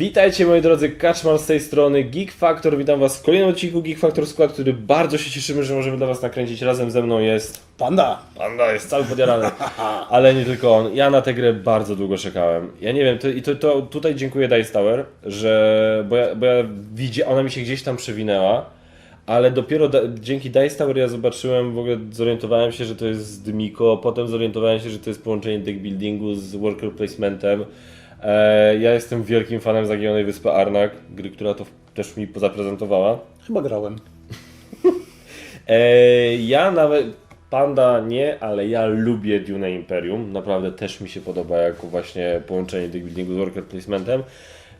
Witajcie moi drodzy, Kaczmar z tej strony, Geek Factor, witam was w kolejnym odcinku Geek Factor Skład, który bardzo się cieszymy, że możemy dla was nakręcić. Razem ze mną jest Panda! Panda, jest cały podjarany, ale nie tylko on. Ja na tę grę bardzo długo czekałem. Ja nie wiem, to, i to, to tutaj dziękuję Dice Tower, że, bo ja, bo ja widzia, ona mi się gdzieś tam przewinęła, ale dopiero da, dzięki Dice Tower ja zobaczyłem, w ogóle zorientowałem się, że to jest Miko, potem zorientowałem się, że to jest połączenie deck buildingu z worker placementem. E, ja jestem wielkim fanem Zagielonej Wyspy Arnak, gry, która to też mi zaprezentowała. Chyba grałem. E, ja nawet, Panda nie, ale ja lubię Dune Imperium. Naprawdę też mi się podoba jako właśnie połączenie deck buildingu z worker placementem.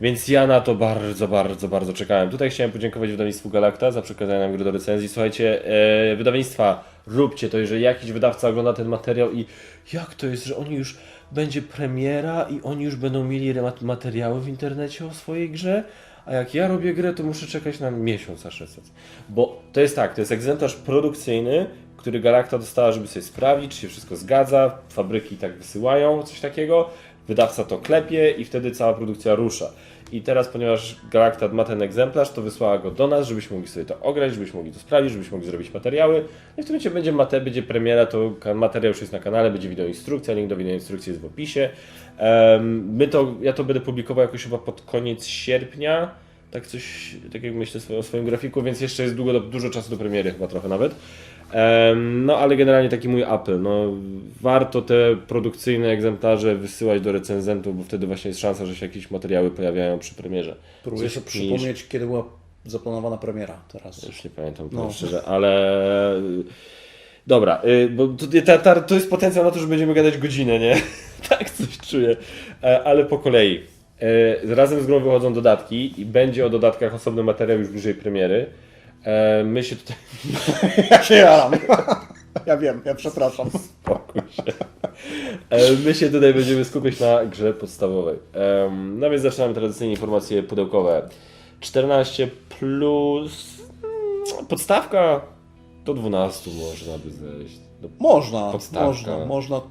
Więc ja na to bardzo, bardzo, bardzo czekałem. Tutaj chciałem podziękować wydawnictwu Galacta za przekazanie nam gry do recenzji. Słuchajcie, e, wydawnictwa, róbcie to, jeżeli jakiś wydawca ogląda ten materiał i jak to jest, że oni już będzie premiera i oni już będą mieli materiały w internecie o swojej grze, a jak ja robię grę, to muszę czekać na miesiąc aż recenzję. Bo to jest tak, to jest egzemplarz produkcyjny, który Galacta dostała, żeby sobie sprawdzić, czy się wszystko zgadza, fabryki tak wysyłają, coś takiego, wydawca to klepie i wtedy cała produkcja rusza. I teraz, ponieważ Galacta ma ten egzemplarz, to wysłała go do nas, żebyśmy mogli sobie to ograć, żebyśmy mogli to sprawdzić, żebyśmy mogli zrobić materiały. No i w tym momencie będzie, mate, będzie premiera, to materiał już jest na kanale, będzie wideoinstrukcja, link do wideoinstrukcji jest w opisie. Em, my to, ja to będę publikował jakoś chyba pod koniec sierpnia, tak coś, tak jak myślę o swoim grafiku, więc jeszcze jest długo, dużo czasu do premiery chyba trochę nawet. No ale generalnie taki mój apel, no warto te produkcyjne egzemplarze wysyłać do recenzentów, bo wtedy właśnie jest szansa, że się jakieś materiały pojawiają przy premierze. Próbuję Coś sobie niż- przypomnieć, kiedy była zaplanowana premiera teraz. Już nie pamiętam, No. szczerze, ale... Dobra, y, bo to, ta, to jest potencjał na to, że będziemy gadać godzinę, nie? tak coś czuję. E, Ale po kolei. E, Razem z grą wychodzą dodatki i będzie o dodatkach osobny materiał już bliżej premiery. E, My się tutaj... Ja się jaram. Ja wiem, ja przepraszam. Spokój się. E, My się tutaj będziemy skupiać na grze podstawowej. Em, No więc zaczynamy tradycyjnie informacje pudełkowe. 14 plus... mm, Podstawka do 12 można by zejść. Do... Można, Podstawka. można, można.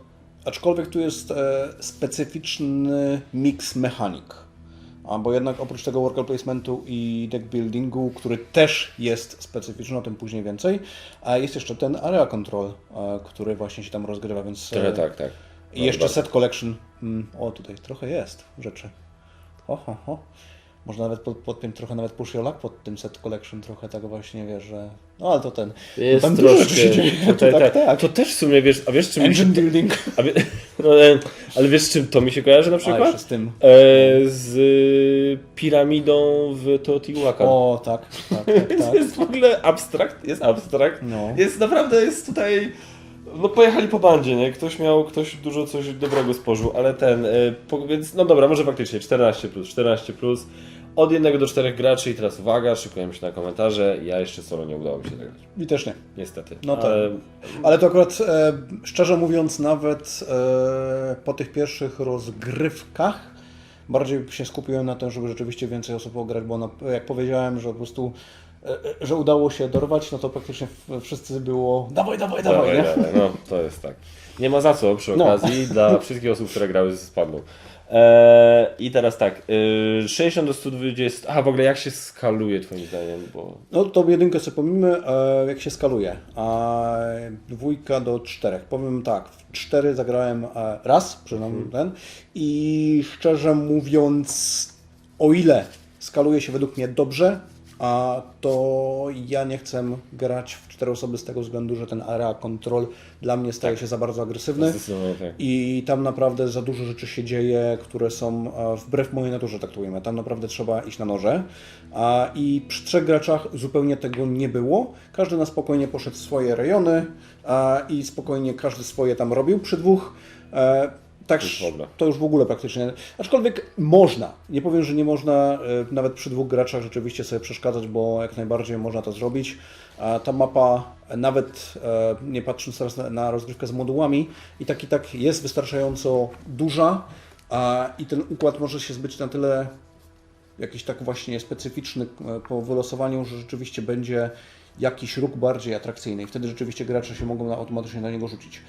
Aczkolwiek tu jest e, specyficzny mix mechanik. Bo jednak oprócz tego worker placementu i deck buildingu, który też jest specyficzny, o tym później więcej, a jest jeszcze ten area control, który właśnie się tam rozgrywa, więc... e, Trochę tak, tak. I jeszcze set collection. Mm, o, tutaj trochę jest rzeczy. Ho, ho, ho. Można nawet pod, podpiąć trochę nawet push your luck pod tym set collection, trochę tak właśnie, wiesz, że... No ale to ten... Jest tam troszkę. się dzieje. Tutaj, tak, tak, tak. To też w sumie wiesz, a wiesz czym mi się, Engine building. a no, e, ale wiesz czym to mi się kojarzy na A przykład? jeszcze z tym. E, z y, piramidą w Teotihuacan. O, tak, tak, tak, tak. jest w ogóle abstrakt, jest abstrakt. No. Jest naprawdę, jest tutaj. No pojechali po bandzie, nie? Ktoś miał, ktoś dużo coś dobrego spożył, ale ten, y, po, więc no dobra, może faktycznie 14 plus, 14 plus. Od jednego do czterech graczy i teraz uwaga, szykujemy się na komentarze. Ja jeszcze solo nie udało mi się zagrać. I też nie. Niestety. No tak. Ale Ale to akurat, e, szczerze mówiąc, nawet e, po tych pierwszych rozgrywkach bardziej się skupiłem na tym, żeby rzeczywiście więcej osób ograć, bo no, jak powiedziałem, że po prostu, że udało się dorwać, no to praktycznie wszyscy było dawaj, dawaj, dawaj, Dawaj, nie? dawaj, no to jest tak. Nie ma za co przy No. okazji dla wszystkich osób, które grały z Pandą. Eee, I teraz tak, yy, 60 do 120. A w ogóle jak się skaluje twoim zdaniem? Bo No to jedynkę sobie pomijmy, e, jak się skaluje, a dwójka do czterech. Powiem tak, w cztery zagrałem e, raz, przynajmniej ten, i szczerze mówiąc, o ile skaluje się według mnie dobrze, a to ja nie chcę grać w cztery osoby z tego względu, że ten area control dla mnie staje się za bardzo agresywny. tak. I tam naprawdę za dużo rzeczy się dzieje, które są e, wbrew mojej naturze, tak to ujmę. Tam naprawdę trzeba iść na noże. A, I przy trzech graczach zupełnie tego nie było. Każdy na spokojnie poszedł w swoje rejony a, i spokojnie każdy swoje tam robił. Przy dwóch e, tak, to już w ogóle praktycznie. Aczkolwiek można. Nie powiem, że nie można e, nawet przy dwóch graczach rzeczywiście sobie przeszkadzać, bo jak najbardziej można to zrobić. Ta mapa, nawet e, nie patrząc teraz na, rozgrywkę z modułami, i tak i tak jest wystarczająco duża a, i ten układ może się zbyć na tyle jakiś tak właśnie specyficzny e, po wylosowaniu, że rzeczywiście będzie jakiś róg bardziej atrakcyjny i wtedy rzeczywiście gracze się mogą automatycznie na niego rzucić.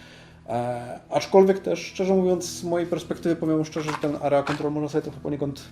E, aczkolwiek też, szczerze mówiąc, z mojej perspektywy, powiem szczerze, że ten area control można sobie to poniekąd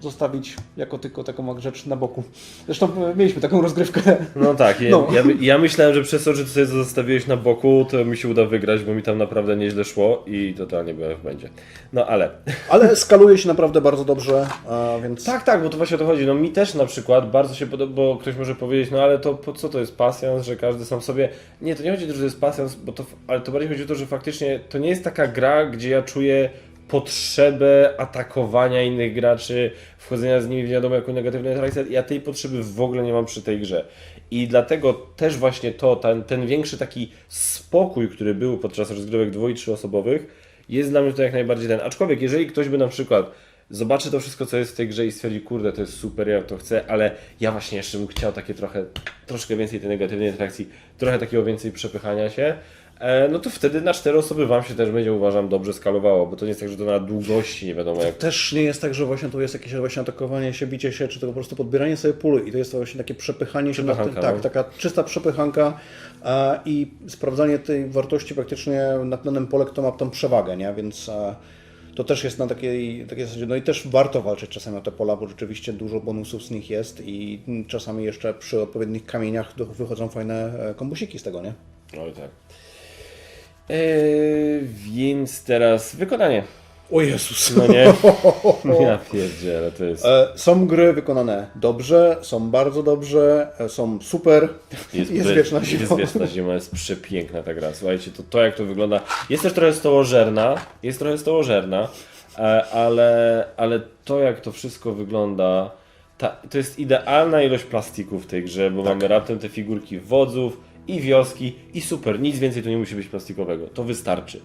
zostawić jako tylko taką rzecz na boku. Zresztą e, mieliśmy taką rozgrywkę. No tak, ja, No. ja, ja myślałem, że przez to, że ty sobie zostawiłeś na boku, to mi się uda wygrać, bo mi tam naprawdę nieźle szło i totalnie byłem w będzie. No ale... Ale skaluje się naprawdę bardzo dobrze, a więc Tak, tak, bo to właśnie o to chodzi. No mi też na przykład bardzo się podoba, bo ktoś może powiedzieć, no ale to po co to jest pasjans, że każdy sam sobie... Nie, to nie chodzi o to, że to jest pasjans, bo to, ale to bardziej chodzi o to, że faktycznie to nie jest taka gra, gdzie ja czuję potrzebę atakowania innych graczy, wchodzenia z nimi w wiadomo jaką negatywną interakcję. Ja tej potrzeby w ogóle nie mam przy tej grze. I dlatego też właśnie to, ten, ten większy taki spokój, który był podczas rozgrywek dwo- i trzyosobowych, jest dla mnie to jak najbardziej ten. Aczkolwiek, jeżeli ktoś by na przykład zobaczy to wszystko, co jest w tej grze i stwierdzi, kurde, to jest super, ja to chcę, ale ja właśnie jeszcze bym chciał takie trochę, troszkę więcej tej negatywnej interakcji, trochę takiego więcej przepychania się, no to wtedy na cztery osoby Wam się też będzie, uważam, dobrze skalowało, bo to nie jest tak, że to na długości nie wiadomo jak. też nie jest tak, że właśnie tu jest jakieś właśnie atakowanie się, bicie się, czy to po prostu podbieranie sobie puli i to jest to właśnie takie przepychanie się na Przepychanka, tak, no. taka czysta przepychanka a, i sprawdzanie tej wartości praktycznie nad danym pole, kto ma tą przewagę, nie? Więc a, to też jest na takiej, takiej zasadzie, no i też warto walczyć czasami o te pola, bo rzeczywiście dużo bonusów z nich jest i czasami jeszcze przy odpowiednich kamieniach wychodzą fajne e, kombusiki z tego, nie? Oj tak. E, więc teraz wykonanie. O Jezus! No nie? Ja pierdzielę, to jest... E, Są gry wykonane dobrze, są bardzo dobrze, e, są super. Jest, be- wieczna zima. Jest wieczna zima, jest przepiękna ta gra. Słuchajcie, to, to jak to wygląda. Jest też trochę stołożerna, jest trochę stołożerna, ale, ale to jak to wszystko wygląda, ta, to jest idealna ilość plastiku w tej grze, bo Tak. mamy raptem te figurki wodzów i wioski i super, nic więcej tu nie musi być plastikowego, to wystarczy.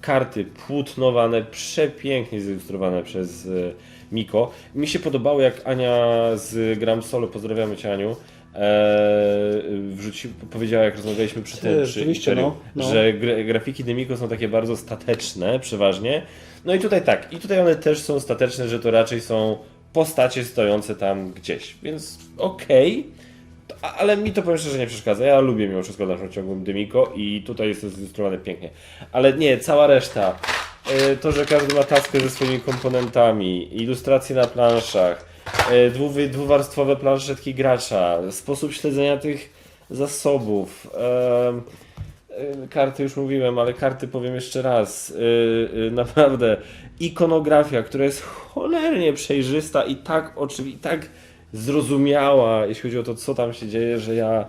Karty płótnowane, przepięknie zilustrowane przez e, Miko. Mi się podobało jak Ania z Gram Solo, pozdrawiamy Cię Aniu, e, wrzuci, powiedziała jak rozmawialiśmy przy tym, przy rzeczywiście, Imperium, no, no. że gra, grafiki Demiko są takie bardzo stateczne przeważnie. No i tutaj tak, i tutaj one też są stateczne, że to raczej są postacie stojące tam gdzieś, więc okej. A- Ale mi to powiem szczerze nie przeszkadza. Ja lubię mimo wszystko w dalszym ciągu Demiko i tutaj jest to zilustrowane pięknie. Ale nie, cała reszta. e, To, że każdy ma taskę ze swoimi komponentami, ilustracje na planszach, e, dwu- dwuwarstwowe planszetki gracza, sposób śledzenia tych zasobów. e, Karty już mówiłem, ale karty powiem jeszcze raz. Naprawdę. Ikonografia, która jest cholernie przejrzysta i tak oczywiście, tak zrozumiała, jeśli chodzi o to, co tam się dzieje, że ja,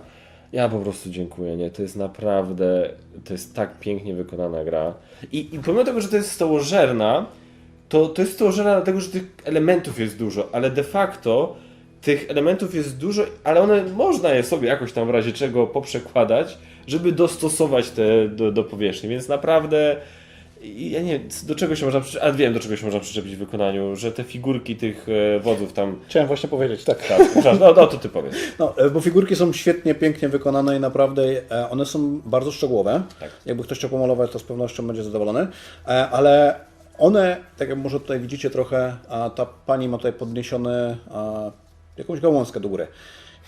ja po prostu dziękuję. Nie? To jest naprawdę, to jest tak pięknie wykonana gra. I, i pomimo tego, że to jest stołożerna, to, to jest stołożerna dlatego, że tych elementów jest dużo, ale de facto tych elementów jest dużo, ale one można je sobie jakoś tam w razie czego poprzekładać, żeby dostosować te do, do powierzchni, więc naprawdę i ja nie wiem, do czego się można przyczepić, a wiem do czego się można przyczepić w wykonaniu, że te figurki tych e, wodzów tam, Chciałem właśnie powiedzieć, tak. tak, no, no to ty powiedz. No, e, bo figurki są świetnie, pięknie wykonane i naprawdę e, one są bardzo szczegółowe. Tak. Jakby ktoś chciał pomalować, to z pewnością będzie zadowolony. Ale one, tak jak może tutaj widzicie trochę, ta pani ma tutaj podniesiony jakąś gałązkę do góry.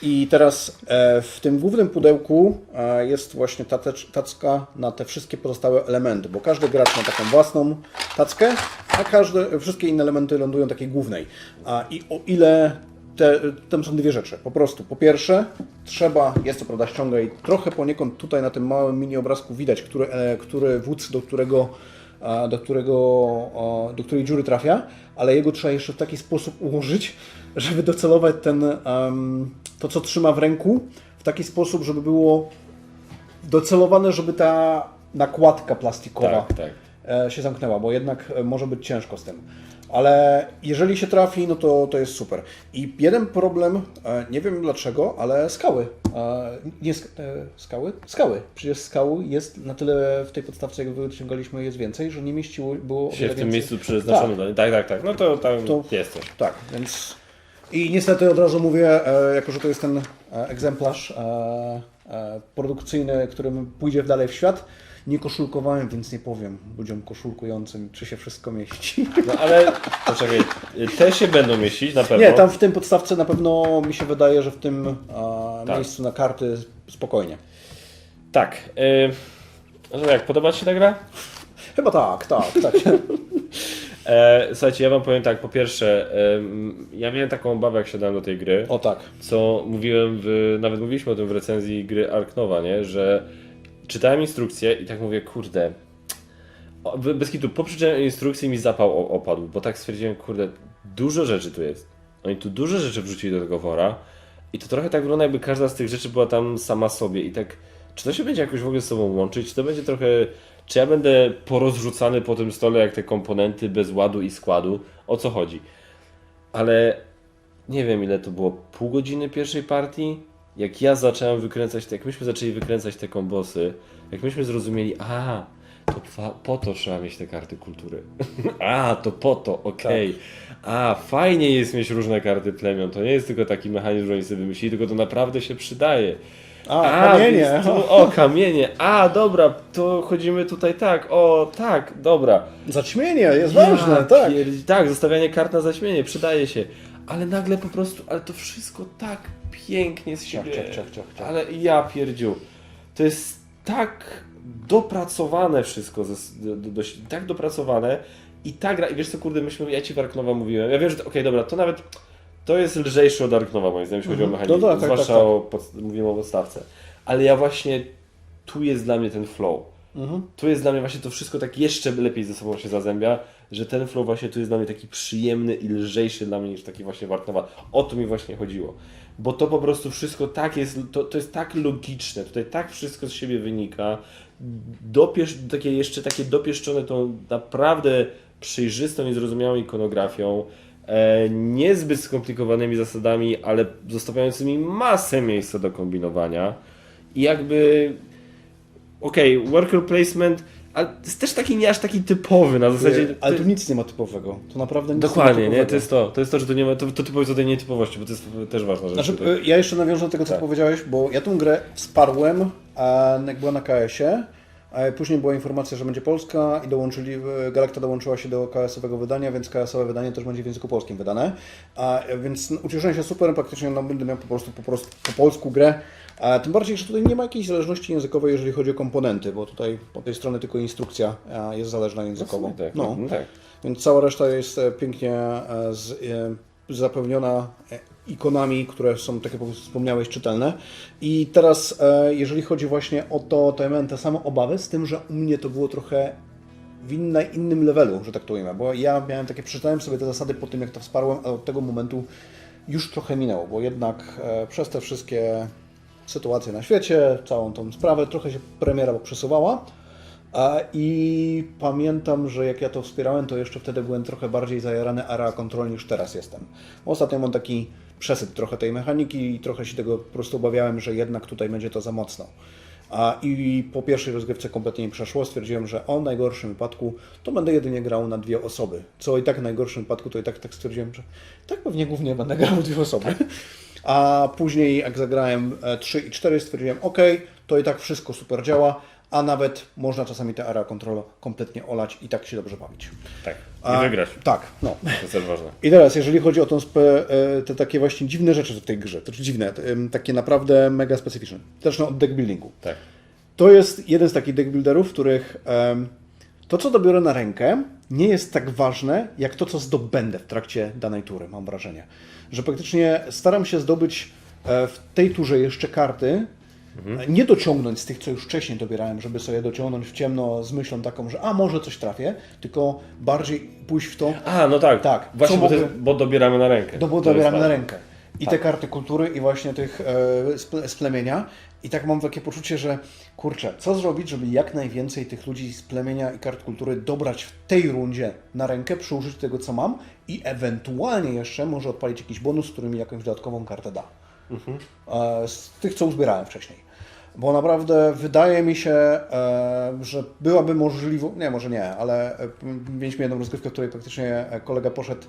I teraz e, w tym głównym pudełku e, jest właśnie tacka na te wszystkie pozostałe elementy, bo każdy gracz ma taką własną tackę, a każde, wszystkie inne elementy lądują w takiej głównej. I o ile te, tam są dwie rzeczy. Po prostu, po pierwsze, trzeba, jest to prawda ściąga i trochę poniekąd tutaj na tym małym mini obrazku widać, który, e, który wódz do którego, do którego, do której dziury trafia, ale jego trzeba jeszcze w taki sposób ułożyć, żeby docelować ten, to co trzyma w ręku w taki sposób, żeby było docelowane, żeby ta nakładka plastikowa Tak, tak. e, się zamknęła, bo jednak e, może być ciężko z tym. Ale jeżeli się trafi, no to, to jest super. I jeden problem, e, nie wiem dlaczego, ale skały. Nie sk- skały? Skały. Przecież skał jest na tyle w tej podstawce, jak wyciągaliśmy, jest więcej, że nie mieściło było Się w tym więcej. miejscu przeznaczony. Tak. tak, tak, tak. No to tam To- jest. Tak, więc. I niestety od razu mówię, e, jako że to jest ten e, egzemplarz e, produkcyjny, którym pójdzie dalej w świat, nie koszulkowałem, więc nie powiem ludziom koszulkującym, czy się wszystko mieści. No ale, poczekaj, te się będą mieścić na pewno. Nie, tam w tym podstawce na pewno mi się wydaje, że w tym Tak. miejscu na karty spokojnie. Tak. Y, no to jak, podoba Ci się ta gra? Chyba tak, tak, tak. E, słuchajcie, ja wam powiem tak, po pierwsze, em, ja miałem taką obawę, jak siadałem do tej gry, O tak. co mówiłem, w, nawet mówiliśmy o tym w recenzji gry Ark Nova, nie? że czytałem instrukcję i tak mówię, kurde, o, be- bez kitu, po przeczytaniu instrukcji mi zapał o- opadł, bo tak stwierdziłem, kurde, dużo rzeczy tu jest. Oni tu dużo rzeczy wrzucili do tego wora i to trochę tak wygląda, jakby każda z tych rzeczy była tam sama sobie i tak, czy to się będzie jakoś w ogóle z sobą łączyć, czy to będzie trochę, czy ja będę porozrzucany po tym stole jak te komponenty bez ładu i składu, o co chodzi. Ale nie wiem ile to było, pół godziny pierwszej partii, jak ja zacząłem wykręcać, te- jak myśmy zaczęli wykręcać te kombosy, jak myśmy zrozumieli, a to po to trzeba mieć te karty kultury. a, to po to, okej. A, fajnie jest mieć różne karty plemion, to nie jest tylko taki mechanizm, że oni sobie wymyślili, tylko to naprawdę się przydaje. A, kamienie. więc Tu, o, kamienie. A, dobra, to chodzimy tutaj tak. O, tak, dobra. Zaćmienie jest ważne, tak. tak, zostawianie kart na zaćmienie, przydaje się. Ale nagle po prostu, ale to wszystko tak pięknie z siebie. ciach, ciach, ciach, ciach. Ale ja pierdziu. To jest tak dopracowane wszystko, ze- do, do, do, tak dopracowane i tak gra. I wiesz co, kurde, myśmy, ja ci w Arknowa mówiłem. Ja wiem, że to- okej, dobra, to nawet to jest lżejsze od Arknowa, moim zdaniem, jeśli chodzi o Mhm. mechanikę. No tak, zwłaszcza tak, tak. o, pod, mówimy o podstawce. Ale ja właśnie, tu jest dla mnie ten flow. Mhm. Tu jest dla mnie właśnie to wszystko tak jeszcze lepiej ze sobą się zazębia, że ten flow właśnie tu jest dla mnie taki przyjemny i lżejszy dla mnie niż taki właśnie Wartnowa. O to mi właśnie chodziło. Bo to po prostu wszystko tak jest, to, to jest tak logiczne, tutaj tak wszystko z siebie wynika. Dopiesz, takie jeszcze takie dopieszczone tą naprawdę przejrzystą i zrozumiałą ikonografią, niezbyt skomplikowanymi zasadami, ale zostawiającymi masę miejsca do kombinowania. I jakby okej, worker placement, ale jest też taki nie aż taki typowy na zasadzie. Ale to- tu nic nie ma typowego. To naprawdę nic Dokładnie, nie ma nie? To jest to. To jest to, że to nie ma. To, to ty powiedz o tej nietypowości, bo to jest też ważna rzecz. Znaczy, tutaj. y, ja jeszcze nawiążę do tego, co Tak. powiedziałeś, bo ja tę grę wsparłem, a jak była na KS-ie, później była informacja, że będzie polska i dołączyli, y, Galacta dołączyła się do KS-owego wydania, więc KS-owe wydanie też będzie w języku polskim wydane. A, y, więc no, ucieszyłem się super, praktycznie no, będę miał po prostu po, prostu po polsku grę. A tym bardziej, że tutaj nie ma jakiejś zależności językowej, jeżeli chodzi o komponenty, bo tutaj po tej stronie tylko instrukcja jest zależna językowo. tak, No. no tak. Więc cała reszta jest e, pięknie e, z, e, zapewniona e, ikonami, które są, tak jak wspomniałeś, czytelne. I teraz, e, jeżeli chodzi właśnie o to, to ja miałem te same obawy, z tym, że u mnie to było trochę w innej, innym levelu, że tak to ujmę, bo ja miałem takie, przeczytałem sobie te zasady po tym, jak to wsparłem, a od tego momentu już trochę minęło, bo jednak e, przez te wszystkie sytuacje na świecie, całą tą sprawę, trochę się premiera przesuwała. A, I pamiętam, że jak ja to wspierałem, to jeszcze wtedy byłem trochę bardziej zajarany area control niż teraz jestem. Ostatnio mam taki przesyp trochę tej mechaniki i trochę się tego po prostu obawiałem, że jednak tutaj będzie to za mocno. A, I po pierwszej rozgrywce kompletnie mi przeszło. Stwierdziłem, że o najgorszym wypadku to będę jedynie grał na dwie osoby. Co i tak w najgorszym wypadku to i tak, tak stwierdziłem, że tak pewnie głównie będę grał dwie osoby. A później jak zagrałem e, 3 i 4 stwierdziłem, ok, to i tak wszystko super działa, a nawet można czasami te area control kompletnie olać i tak się dobrze bawić. Tak. I A, wygrać. Tak, no. To jest ważne. I teraz, jeżeli chodzi o tą spe, e, te takie właśnie dziwne rzeczy w tej grze, to znaczy dziwne, em, takie naprawdę mega specyficzne. Zacznę od deck buildingu. Tak. To jest jeden z takich deck builderów, w których em, to, co dobiorę na rękę, nie jest tak ważne, jak to, co zdobędę w trakcie danej tury, mam wrażenie. Że praktycznie staram się zdobyć e, w tej turze jeszcze karty, e, nie dociągnąć z tych, co już wcześniej dobierałem, żeby sobie dociągnąć w ciemno z myślą taką, że a może coś trafię, tylko bardziej pójść w to, A, no tak. Tak. Właśnie, bo, mogę- bo dobieramy na rękę. no bo To dobieramy na ważne. rękę. I te karty kultury i właśnie tych e, z ple- z plemienia. I tak mam takie poczucie, że kurczę, co zrobić, żeby jak najwięcej tych ludzi z plemienia i kart kultury dobrać w tej rundzie na rękę przy użyciu tego, co mam i ewentualnie jeszcze może odpalić jakiś bonus, który mi jakąś dodatkową kartę da. E, z tych, co uzbierałem wcześniej. Bo naprawdę wydaje mi się, e, że byłaby możliwość, nie, może nie, ale e, mieliśmy jedną rozgrywkę, w której praktycznie e, kolega poszedł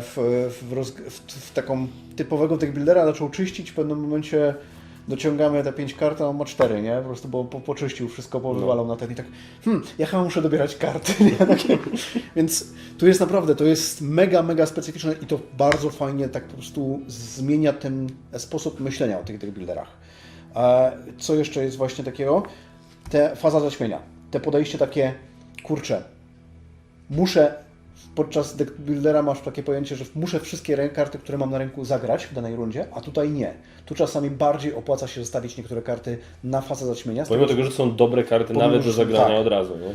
w, w, w, w taką typowego tych buildera, zaczął czyścić, w pewnym momencie dociągamy te pięć kart, a on ma cztery, nie? Po prostu bo, po, poczyścił wszystko, powywalał na ten i tak, hmm, ja chyba muszę dobierać karty, nie? Takie, więc tu jest naprawdę, to jest mega, mega specyficzne i to bardzo fajnie tak po prostu zmienia ten sposób myślenia o tych, tych builderach. A co jeszcze jest właśnie takiego? Te faza zaćmienia. Te podejście takie, kurczę, muszę podczas deck buildera masz takie pojęcie, że muszę wszystkie karty, które mam na ręku zagrać w danej rundzie, a tutaj nie. Tu czasami bardziej opłaca się zostawić niektóre karty na fazę zaćmienia. Pomimo tego, że są dobre karty Pomimo, nawet do zagrania tak. od razu, nie?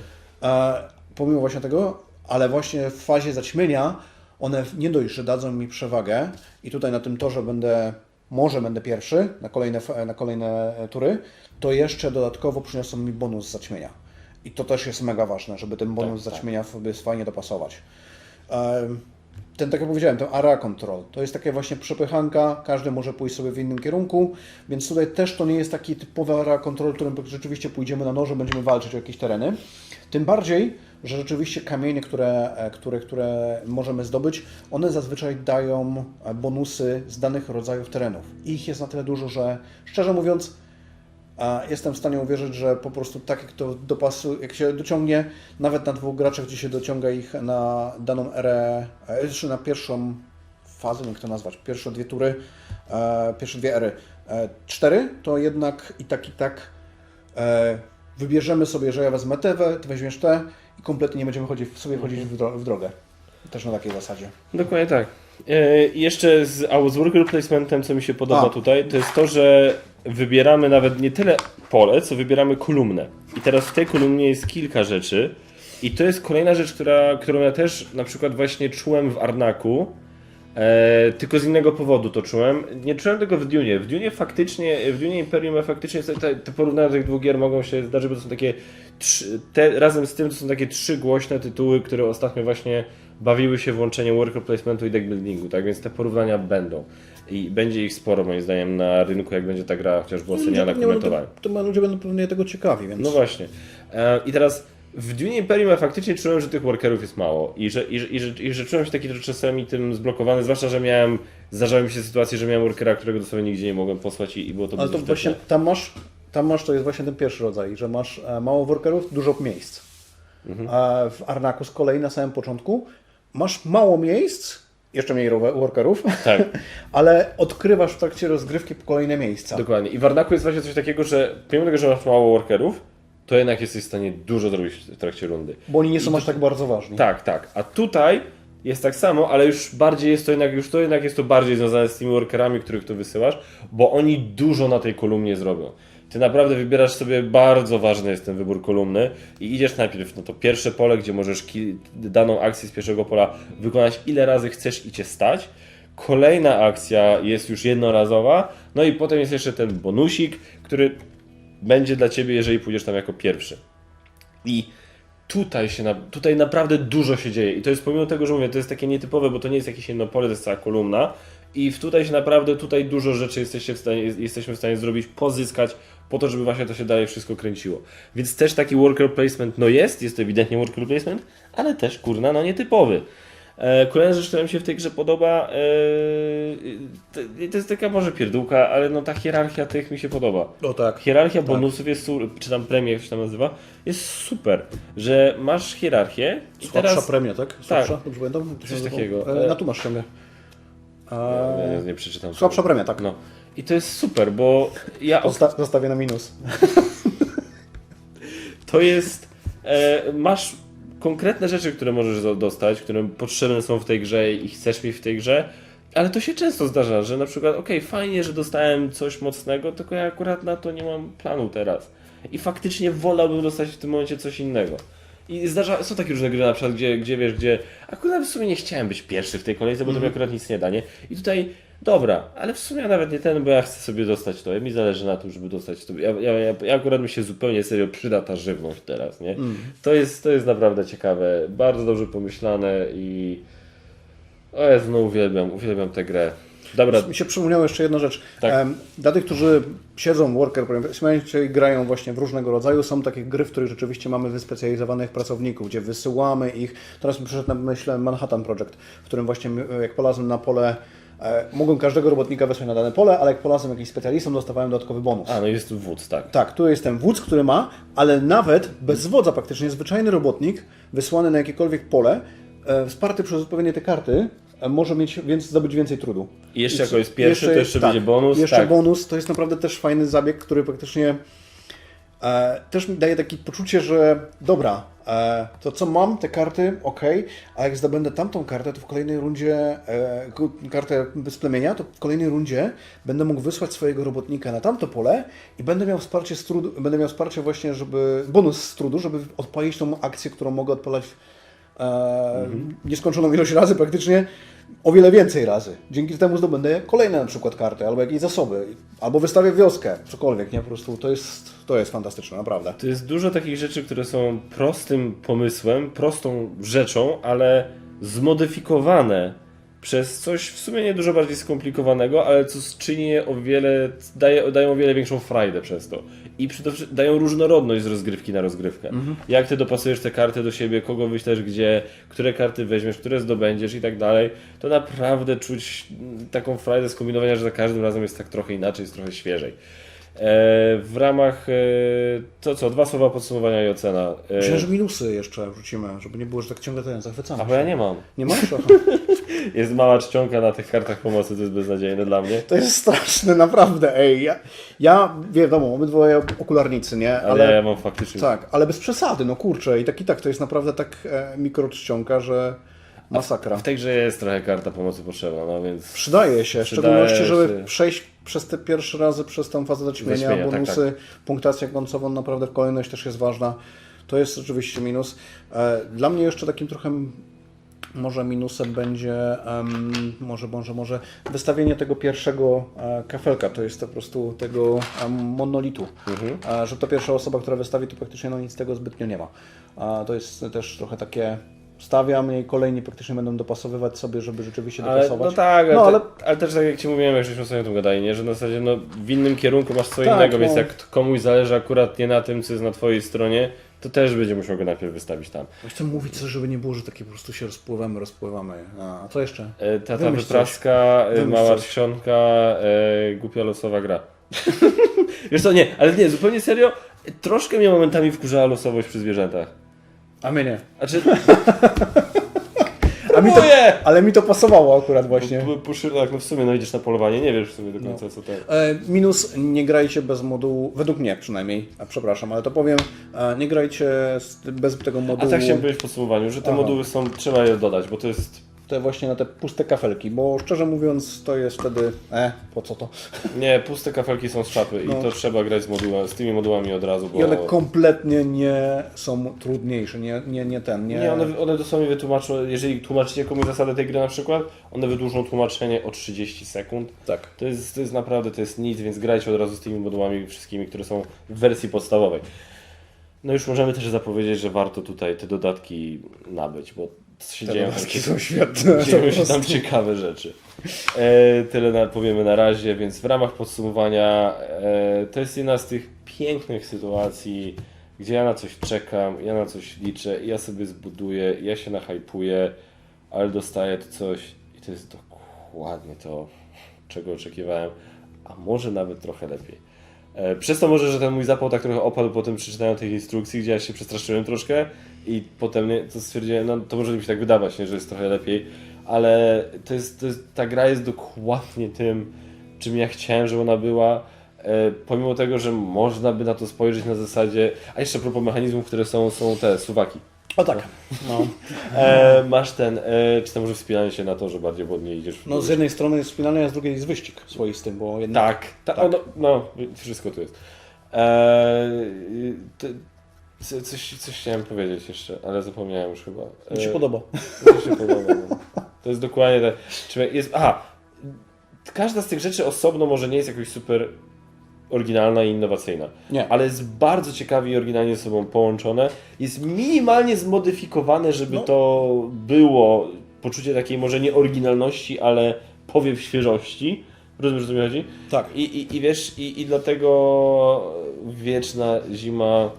E, pomimo właśnie tego, ale właśnie w fazie zaćmienia one nie dość, że dadzą mi przewagę i tutaj na tym torze będę, może będę pierwszy na kolejne, na kolejne e, tury, to jeszcze dodatkowo przyniosą mi bonus zaćmienia. I to też jest mega ważne, żeby ten bonus Tak, zaćmienia sobie fajnie dopasować. Em, ten, tak jak powiedziałem, ten area control, to jest takie właśnie przepychanka, każdy może pójść sobie w innym kierunku, więc tutaj też to nie jest taki typowy area control, którym rzeczywiście pójdziemy na noże, będziemy walczyć o jakieś tereny. Tym bardziej, że rzeczywiście kamienie, które, e, które, które możemy zdobyć, one zazwyczaj dają e, bonusy z danych rodzajów terenów. Ich jest na tyle dużo, że szczerze mówiąc, jestem w stanie uwierzyć, że po prostu tak jak to dopasuje, jak się dociągnie, nawet na dwóch graczach, gdzie się dociąga ich na daną erę, e, jeszcze na pierwszą fazę, jak to nazwać, pierwsze dwie tury, e, pierwsze dwie ery, e, cztery, to jednak i tak, i tak e, wybierzemy sobie, że ja wezmę tę, ty weźmiesz tę i kompletnie nie będziemy chodzić, sobie chodzić w, dro- w drogę. Też na takiej zasadzie. Dokładnie tak. E, i jeszcze z, a z worker placementem, co mi się podoba A. tutaj, to jest to, że wybieramy nawet nie tyle pole, co wybieramy kolumnę. I teraz w tej kolumnie jest kilka rzeczy. I to jest kolejna rzecz, która, którą ja też na przykład właśnie czułem w Arnaku. E, tylko z innego powodu to czułem. Nie czułem tego w Dune. W Dune faktycznie, w Dune Imperium faktycznie te, te porównania tych dwóch gier mogą się zdarzyć, bo to są takie trzy, te, razem z tym to są takie trzy głośne tytuły, które ostatnio właśnie bawiły się w łączenie worker placementu i deck buildingu, tak więc te porównania będą. I będzie ich sporo moim zdaniem na rynku, jak będzie ta gra chociażby oceniana, komentowana. To, to ludzie będą pewnie tego ciekawi, więc... No właśnie. E, I teraz w Dune Imperium ja faktycznie czułem, że tych workerów jest mało i że, i, że, i, że, i że czułem się taki czasami tym zblokowany, zwłaszcza, że miałem, zdarzały mi się sytuacje, że miałem workera, którego dosłownie nigdzie nie mogłem posłać i, i było to Ale to właśnie tam masz, tam masz, to jest właśnie ten pierwszy rodzaj, że masz e, mało workerów, dużo miejsc. A w Arnaku z kolei na samym początku masz mało miejsc, jeszcze mniej workerów, Tak. ale odkrywasz w trakcie rozgrywki kolejne miejsca. Dokładnie. I w Arnaku jest właśnie coś takiego, że pomimo tego, że masz mało workerów, to jednak jesteś w stanie dużo zrobić w trakcie rundy. Bo oni nie są aż tak bardzo ważni. Tak, tak. A tutaj jest tak samo, ale już bardziej jest to jednak, już to jednak jest to bardziej związane z tymi workerami, których tu wysyłasz, bo oni dużo na tej kolumnie zrobią. Ty naprawdę wybierasz sobie, bardzo ważny jest ten wybór kolumny i idziesz najpierw na to pierwsze pole, gdzie możesz daną akcję z pierwszego pola wykonać ile razy chcesz i cię stać. Kolejna akcja jest już jednorazowa, no i potem jest jeszcze ten bonusik, który będzie dla ciebie, jeżeli pójdziesz tam jako pierwszy. I tutaj się na, tutaj naprawdę dużo się dzieje. I to jest pomimo tego, że mówię, to jest takie nietypowe, bo to nie jest jakieś jedno pole, to jest cała kolumna. I tutaj się naprawdę, tutaj dużo rzeczy jesteście w stanie, jesteśmy w stanie zrobić, pozyskać, po to, żeby właśnie to się dalej wszystko kręciło. Więc też taki worker placement, no jest, jest to ewidentnie worker placement, ale też kurna, no nietypowy. E, Kolejna rzecz, która mi się w tej grze podoba, e, to, to jest taka może pierdółka, ale no ta hierarchia tych mi się podoba. No tak. Hierarchia bonusów jest, czy tam premii, jak się tam nazywa, jest super, że masz hierarchię i Słabsza teraz... premia, tak? Słabsza, dobrze pamiętam? Coś takiego. E, na tu masz ciągle. Ja E, nie, przeczytam. słabsza premia, tak. No. I to jest super, bo ja... Zosta- zostawię na minus. To jest... E, masz konkretne rzeczy, które możesz do- dostać, które potrzebne są w tej grze i chcesz mieć w tej grze, ale to się często zdarza, że na przykład, okej, fajnie, że dostałem coś mocnego, tylko ja akurat na to nie mam planu teraz. I faktycznie wolałbym dostać w tym momencie coś innego. I zdarza, są takie różne gry na przykład, gdzie, gdzie wiesz, gdzie akurat w sumie nie chciałem być pierwszy w tej kolejce, bo to mi akurat nic nie da, nie? I tutaj, dobra, ale w sumie nawet nie ten, bo ja chcę sobie dostać to. Mi zależy na tym, żeby dostać to. Ja, ja, ja, ja akurat mi się zupełnie serio przyda ta żywność teraz, nie? To, jest, to jest naprawdę ciekawe, bardzo dobrze pomyślane i... O Jezu, no uwielbiam, uwielbiam tę grę. Dobra, Mi się przypomniała jeszcze jedna rzecz. Tak. Dla tych, którzy siedzą w worker placementie i grają właśnie w różnego rodzaju, są takie gry, w których rzeczywiście mamy wyspecjalizowanych pracowników, gdzie wysyłamy ich. Teraz mi przyszedł na myśl Manhattan Project, w którym właśnie jak polazłem na pole, mogłem każdego robotnika wysłać na dane pole, ale jak polazłem jakiś specjalistą, dostawałem dodatkowy bonus. a no jest wódz, tak. Tak, tu jest ten wódz, który ma, ale nawet bez wodza praktycznie, zwyczajny robotnik wysłany na jakiekolwiek pole, e, wsparty przez odpowiednie te karty, e, może mieć, więc zdobyć więcej trudu. I jeszcze I jako jest pierwszy, to jeszcze będzie bonus, Jeszcze tak. bonus, to jest naprawdę też fajny zabieg, który praktycznie e, też mi daje takie poczucie, że dobra, E, to co mam, te karty, ok, a jak zdobędę tamtą kartę, to w kolejnej rundzie, e, kartę z plemienia, to w kolejnej rundzie będę mógł wysłać swojego robotnika na tamto pole i będę miał wsparcie z trudu, będę miał wsparcie właśnie, żeby, bonus z trudu, żeby odpalić tą akcję, którą mogę odpalać e, nieskończoną ilość razy praktycznie, o wiele więcej razy. Dzięki temu zdobędę kolejne na przykład karty, albo jakieś zasoby, albo wystawię wioskę, cokolwiek, nie? Po prostu to jest, to jest fantastyczne, naprawdę. To jest dużo takich rzeczy, które są prostym pomysłem, prostą rzeczą, ale zmodyfikowane przez coś w sumie nie dużo bardziej skomplikowanego, ale co czyni o wiele, daje, dają o wiele większą frajdę przez to. I przede wszystkim dają różnorodność z rozgrywki na rozgrywkę. Jak ty dopasujesz te karty do siebie, kogo wyślesz gdzie, które karty weźmiesz, które zdobędziesz i tak dalej, to naprawdę czuć taką frajdę z kombinowania, że za każdym razem jest tak trochę inaczej, jest trochę świeżej. E, w ramach e, to co, dwa słowa podsumowania i ocena. E, Myślę, że minusy jeszcze wrzucimy, żeby nie było, że tak ciągle ten zachwycamy. a bo ja nie mam. Nie masz? Jest mała czcionka na tych kartach pomocy, to jest beznadziejne dla mnie. To jest straszne, naprawdę, ej. Ja, ja wiadomo, obydwoje okularnicy, nie? Ale, Ale, ja mam faktycznie. tak, ale bez przesady, no kurczę. I tak i tak to jest naprawdę tak e, mikroczcionka, że masakra. W tej grze jest trochę karta pomocy potrzebna, no więc. Przydaje się, w szczególności, żeby się. przejść przez te pierwsze razy przez tę fazę zaćmienia, tak, bonusy, punktacja końcową, naprawdę kolejność też jest ważna. To jest oczywiście minus. E, Dla mnie jeszcze takim trochę może minusem będzie em, może, może, może wystawienie tego pierwszego e, kafelka, to jest po prostu tego monolitu. E, że to pierwsza osoba, która wystawi, to praktycznie no, nic z tego zbytnio nie ma. To jest też trochę takie stawiam i kolejni praktycznie będą dopasowywać sobie, żeby rzeczywiście Ale, dopasować. no tak, ale, no, ale te- ale też tak jak Ci mówiłem, jak żeśmy sobie o tym gadali, nie? że na zasadzie no, w innym kierunku masz co Tak, innego, no. więc jak komuś zależy akurat nie na tym, co jest na Twojej stronie, to też będzie musiał go najpierw wystawić tam. Chcę mówić coś, żeby nie było, że takie po prostu się rozpływamy, rozpływamy. A co jeszcze? E, Tata Wymyśl wypraska, e, Wymyśl mała coś. czcionka, e, głupia losowa gra. Wiesz co, nie, ale nie, zupełnie serio, troszkę mnie momentami wkurzała losowość przy zwierzętach. A mnie nie. Znaczy, A mi to, Próbuję! ale mi to pasowało akurat właśnie. po- no w sumie no idziesz na polowanie, nie wiesz w sumie do końca co to E, minus, nie grajcie bez modułu, według mnie przynajmniej, a przepraszam, ale to powiem, e, nie grajcie z, bez tego A modułu, tak chciałem powiedzieć w podsumowaniu, że te Aha. moduły są, trzeba je dodać, bo to jest, te właśnie na te puste kafelki, bo szczerze mówiąc to jest wtedy, e, po co to? nie, puste kafelki są z czapy No. i to trzeba grać z, modułem, z tymi modułami od razu, bo... I one kompletnie nie są trudniejsze, nie, nie, nie ten, nie... Nie, one, one dosłownie wytłumaczą, jeżeli tłumaczycie komuś zasadę tej gry na przykład, one wydłużą tłumaczenie o 30 sekund. Tak. To jest, to jest naprawdę, to jest nic, więc grajcie od razu z tymi modułami wszystkimi, które są w wersji podstawowej. No już możemy też zapowiedzieć, że warto tutaj te dodatki nabyć, bo się dzieją są świetne. dzieją się tam ciekawe rzeczy. E, tyle na, powiemy na razie, więc w ramach podsumowania e, to jest jedna z tych pięknych sytuacji, gdzie ja na coś czekam, ja na coś liczę, ja sobie zbuduję, ja się nachajpuję, ale dostaję to coś i to jest dokładnie to, czego oczekiwałem, a może nawet trochę lepiej. E, Przez to może, że ten mój zapał tak trochę opadł po tym przeczytaniu tych instrukcji, gdzie ja się przestraszyłem troszkę i potem nie, to stwierdziłem, no to może mi się tak wydawać, nie, że jest trochę lepiej, ale to jest, to jest, ta gra jest dokładnie tym, czym ja chciałem, żeby ona była. E, pomimo tego, że można by na to spojrzeć na zasadzie, a jeszcze a propos mechanizmów, które są, są te suwaki. O tak. No. E, masz ten, e, czy to może wspinanie się na to, że bardziej wodnie idziesz w no z jednej strony jest wspinanie, a z drugiej jest wyścig swoisty, bo jednak... Tak, ta, Tak. No, no, wszystko tu jest. To, co- coś, coś chciałem powiedzieć jeszcze, ale zapomniałem już chyba. Mi się Eee, podoba. Mi się podoba. No. To jest dokładnie tak. Czy jest, aha, każda z tych rzeczy osobno może nie jest jakoś super oryginalna i innowacyjna, Nie. ale jest bardzo ciekawie i oryginalnie ze sobą połączone. Jest minimalnie zmodyfikowane, żeby No. to było poczucie takiej może nie oryginalności, ale powiew świeżości. Rozumiesz, o co mi chodzi? Tak. I, i, i wiesz, i, i dlatego wieczna zima,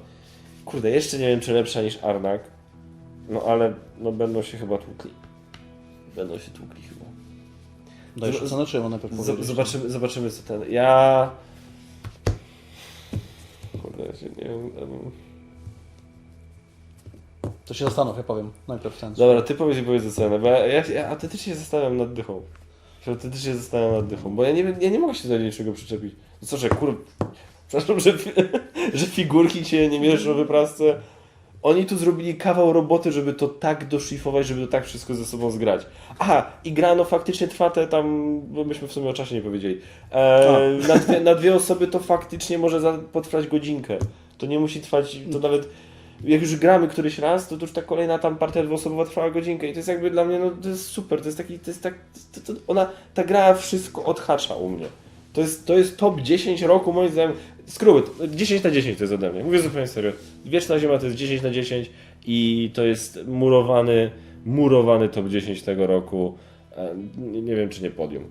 kurde, jeszcze nie wiem, czy lepsza niż Arnak, no ale no będą się chyba tłukli. Będą się tłukli chyba. Dajesz Z- ocenę, czy mam najpierw Z, powiedzieć? zobaczymy, zobaczymy co ten. Ja. Kurde, ja się nie wiem. em, To się zastanów, ja powiem. Najpierw ten. Dobra, ty powiedz i powiedz ocenę, bo ja, ja, ja autentycznie się zastanawiam nad dychą. Autentycznie się zastanawiam nad dychą, bo ja nie, ja nie mogę się do niczego przyczepić. No co, że kur... Przepraszam, że, że figurki cię nie mieszczą w wyprasce. Oni tu zrobili kawał roboty, żeby to tak doszlifować, żeby to tak wszystko ze sobą zgrać. Aha, i gra no faktycznie trwa te tam, bo myśmy w sumie o czasie nie powiedzieli. E, na, dwie, na dwie osoby to faktycznie może za, potrwać godzinkę. To nie musi trwać, to nawet jak już gramy któryś raz, to, to już ta kolejna tam partia dwuosobowa trwała godzinkę i to jest jakby dla mnie, no to jest super, to jest taki, to jest tak, to, to, ona, ta gra wszystko odhacza u mnie. To jest, to jest top 10 roku moim zdaniem, skrót, 10 na 10 to jest ode mnie, mówię zupełnie serio. Wieczna Zima to jest 10 na 10 i to jest murowany, murowany top 10 tego roku. E, Nie, nie wiem czy nie podium.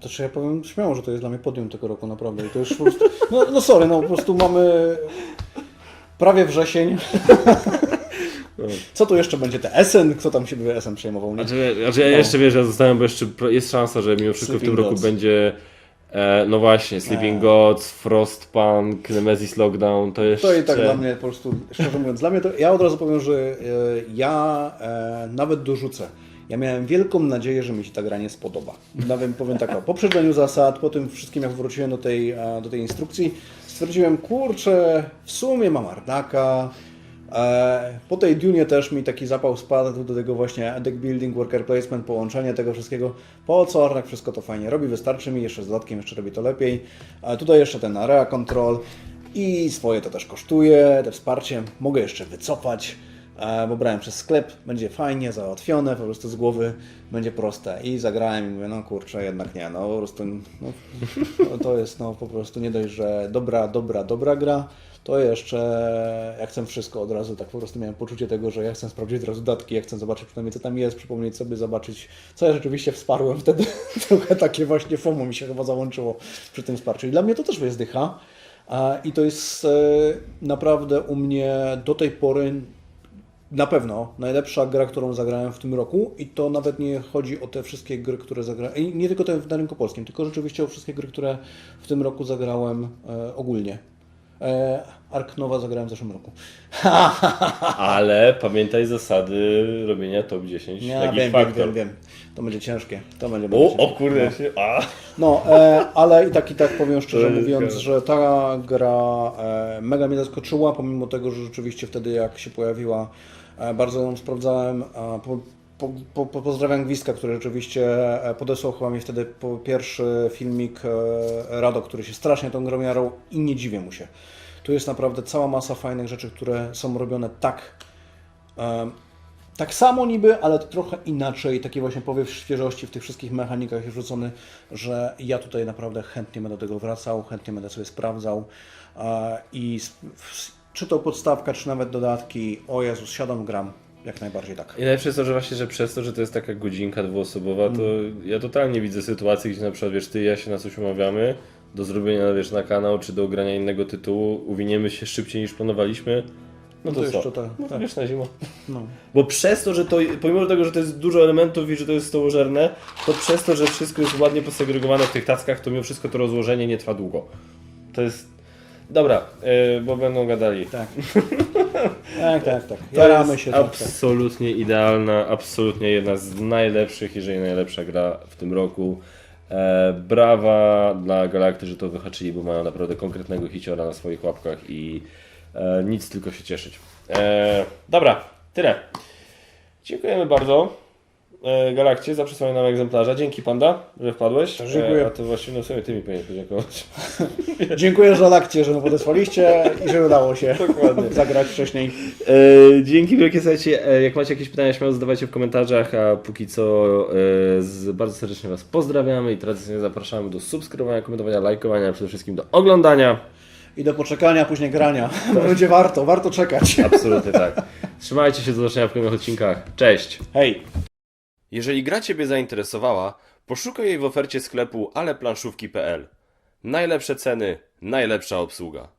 To czy ja powiem śmiało, że to jest dla mnie podium tego roku, naprawdę. I to już po prostu, no, no sorry, no po prostu mamy prawie wrzesień. Co tu jeszcze będzie? Te SN? Kto tam się by SN przejmował? Nie? Znaczy, znaczy ja jeszcze wiesz, ja zostałem, bo jeszcze jest szansa, że mimo wszystko w tym Sleeping roku Gods. będzie e, no właśnie, Sleeping Gods, Frostpunk, Nemesis Lockdown, to jeszcze... To i tak dla mnie po prostu, szczerze mówiąc, dla mnie to, ja od razu powiem, że e, ja e, nawet dorzucę. Ja miałem wielką nadzieję, że mi się ta gra nie spodoba. Nawet powiem tak, o, po przeczytaniu zasad, po tym wszystkim jak wróciłem do tej, do tej instrukcji, stwierdziłem, kurczę, w sumie mam Ardaka, Po tej Dunie też mi taki zapał spadł do tego właśnie deck building, worker placement, połączenie tego wszystkiego. Po co Arnak wszystko to fajnie robi, wystarczy mi, jeszcze z dodatkiem jeszcze robi to lepiej. E, Tutaj jeszcze ten area control i swoje to też kosztuje, te wsparcie. Mogę jeszcze wycofać, e, bo brałem przez sklep, będzie fajnie, załatwione, po prostu z głowy będzie proste. I zagrałem i mówię, no kurczę, jednak nie, no po prostu no, to jest no po prostu nie dość, że dobra, dobra, dobra gra, to jeszcze jak chcę wszystko od razu, tak po prostu miałem poczucie tego, że ja chcę sprawdzić od razu dodatki, ja chcę zobaczyć przynajmniej co tam jest, przypomnieć sobie, zobaczyć, co ja rzeczywiście wsparłem wtedy. Trochę takie właśnie FOMO mi się chyba załączyło przy tym wsparciu. I dla mnie to też jest dycha. I to jest e, naprawdę u mnie do tej pory na pewno najlepsza gra, którą zagrałem w tym roku i to nawet nie chodzi o te wszystkie gry, które zagrałem, nie tylko te na rynku polskim, tylko rzeczywiście o wszystkie gry, które w tym roku zagrałem e, ogólnie. E, Ark Nova zagrałem w zeszłym roku. Ale pamiętaj zasady robienia top 10 Ja takich wiem, wiem, wiem, wiem. To będzie ciężkie. To będzie O, ciężkie. o kurde, się, a. No, e, ale i tak i tak powiem szczerze mówiąc, gra. że ta gra e, mega mnie zaskoczyła, pomimo tego, że rzeczywiście wtedy jak się pojawiła, e, bardzo ją sprawdzałem. Po, po, po, po, pozdrawiam Gwizdka, który rzeczywiście e, podesłał chyba mi wtedy pierwszy filmik e, Rado, który się strasznie tą grą jarał i nie dziwię mu się. Tu jest naprawdę cała masa fajnych rzeczy, które są robione tak Em, Tak samo niby, ale trochę inaczej, taki właśnie powiew świeżości w tych wszystkich mechanikach jest rzucony, że ja tutaj naprawdę chętnie będę do tego wracał, chętnie będę sobie sprawdzał. E, i czy to podstawka, czy nawet dodatki, o Jezus, siadam, gram, jak najbardziej tak. I najlepsze jest to, że właśnie, że przez to, że to jest taka godzinka dwuosobowa, to ja totalnie widzę sytuację, gdzie na przykład, wiesz, ty i ja się na coś umawiamy do zrobienia, wiesz, na kanał, czy do ugrania innego tytułu, uwiniemy się szybciej niż planowaliśmy, no to, to co? jeszcze tak, no to tak. wiesz, na zimę. No. Bo przez to, że to, pomimo tego, że to jest dużo elementów i że to jest stołożerne, to przez to, że wszystko jest ładnie posegregowane w tych tackach, to mimo wszystko to rozłożenie nie trwa długo. To jest... Dobra, yy, bo będą gadali. Tak. tak, tak, tak. To Jaramy się tak, tak. absolutnie idealna, absolutnie jedna z najlepszych, jeżeli najlepsza gra w tym roku. E, brawa dla Galakty, że to wyhaczyli, bo mają naprawdę konkretnego hiciora na swoich łapkach i e, nic tylko się cieszyć. E, dobra, tyle. Dziękujemy bardzo Galakcie za przesłanie nam egzemplarza. Dzięki Panda, że wpadłeś. Też dziękuję. E, a to właściwie no sobie ty mi powinieneś podziękować. Dziękuję za lakcie, że nam podesłaliście i że udało się Dokładnie. zagrać wcześniej. E, dzięki wielkie, słuchajcie. E, jak macie jakieś pytania, śmiało zadawajcie w komentarzach, a póki co e, z, bardzo serdecznie Was pozdrawiamy i tradycyjnie zapraszamy do subskrybowania, komentowania, lajkowania, a przede wszystkim do oglądania. I do poczekania, później grania. Bo będzie warto, warto czekać. Absolutnie tak. Trzymajcie się, do zobaczenia w kolejnych odcinkach. Cześć! Hej! Jeżeli gra Ciebie zainteresowała, poszukaj jej w ofercie sklepu aleplanszówki.pl. Najlepsze ceny, najlepsza obsługa.